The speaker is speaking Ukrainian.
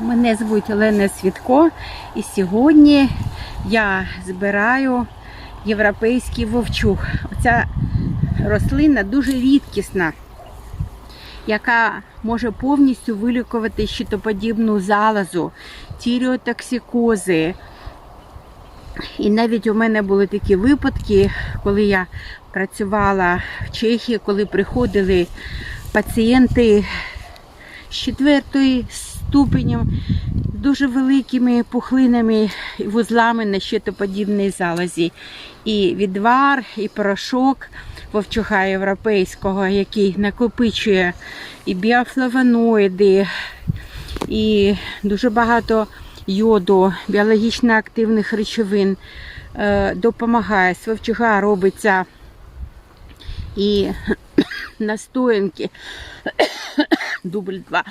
Мене звуть Олена Свідко, і сьогодні я збираю європейський вовчух. Оця рослина дуже рідкісна, яка може повністю вилікувати щитоподібну залозу, тіріотоксикози. І навіть у мене були такі випадки, коли я працювала в Чехії, коли приходили пацієнти з четвертої ступенем, дуже великими пухлинами і вузлами на щитоподібній залозі. І відвар, і порошок вовчуха європейського, який накопичує і біофлавоноїди, і дуже багато йоду, біологічно активних речовин е, допомагає. З вовчуха робиться і настоянки. Дубль 2.